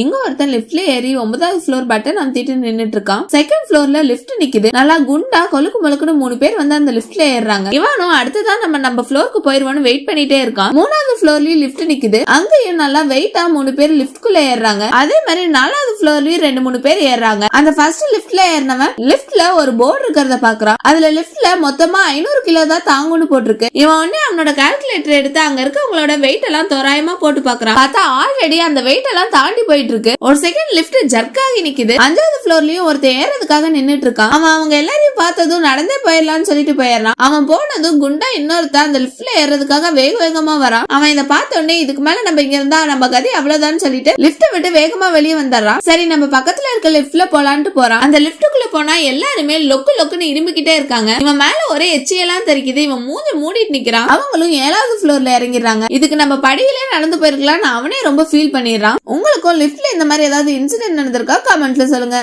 இங்க ஒருத்தன் லிஃப்ட்ல ஏறி ஒன்பதாவது ஃப்ளோர் பட்டன் அமுத்திட்டு நின்னுட்டு இருக்கான் செகண்ட் ஃப்ளோர்ல லிஃப்ட் நிக்குது. நல்லா குண்டா கொழுக்கு முழுக்குன்னு மூணு பேர் வந்து அந்த லிப்ட்ல ஏறுறாங்க. இவனும் அடுத்ததான் நம்ம நம்ம ஃப்ளோருக்கு போயிருவோம்னு வெயிட் பண்ணிட்டே இருக்கான். மூணாவது ஃப்ளோர்லயும் லிஃப்ட் நிக்குது. அங்கேயும் நல்லா வெயிட்டா மூணு பேர் லிஃப்ட்குள்ள ஏறாங்க அதே மாதிரி நாலாவது ஃப்ளோர்லயும் ரெண்டு மூணு பேர் ஏறாங்க அந்த ஃபர்ஸ்ட் லிஃப்ட்ல ஏறினவன் லிஃப்ட்ல ஒரு போர்டு இருக்கிறத பாக்குறான் அதுல லிஃப்ட்ல மொத்தமா ஐநூறு கிலோ தான் தாங்கும்னு போட்டிருக்கு. இவன் உடனே அவனோட கால்குலேட்டர் எடுத்து அங்க இருக்கவங்களோட வெயிட் எல்லாம் தோராயமா போட்டு பாக்குறான் பார்த்தா ஆல்ரெடி அந்த வெயிட் எல்லாம் தாண்டி போயிட்டு இருக்கு ஒரு செகண்ட் லிஃப்ட் ஜர்க் ஆகி நிக்குது. அஞ்சாவது ஃப்ளோர்லயும் ஒருத்தன் ஏறதுக்காக நின்னுட்டு இருக்கான். அவன் அவங்க எல்லாரும் பார்த்ததும் நடந்தே போயிடலாம்னு சொல்லிட்டு போயிடலாம் அவன் போனதும் குண்டா இன்னொருத்தன் அந்த லிப்ட்ல ஏறதுக்காக வேக வேகமா வரான். அவன் இதை பார்த்த உடனே இதுக்கு மேல நம்ம இங்க இருந்தா நம்ம கதி அவ்வளவுதான் சொல்லிட்டு லிப்ட விட்டு வேகமா வெளியே வந்துடுறான். சரி நம்ம பக்கத்துல இருக்க லிஃப்ட்ல போலான்ட்டு போறான். அந்த லிப்டுக்குள்ள போனா எல்லாருமே லொக்கு லொக்குன்னு இரும்பிக்கிட்டே இருக்காங்க. இவன் மேல ஒரே எச்சியெல்லாம் தெரிக்குது. இவன் மூஞ்சி மூடிட்டு நிக்கிறான். அவங்களும் ஏழாவது ஃப்ளோர்ல இறங்கிடுறாங்க. இதுக்கு நம்ம படியிலே நடந்து போயிருக்கலாம்னு அவனே ரொம்ப ஃபீல் பண்ணிடுறான். உங்களுக்கும் லிஃப்ட்ல இந்த மாதிரி ஏதாவது இன்சிடென்ட் நடந்திருக்கா? கமெண்ட்ல சொல்லுங்க.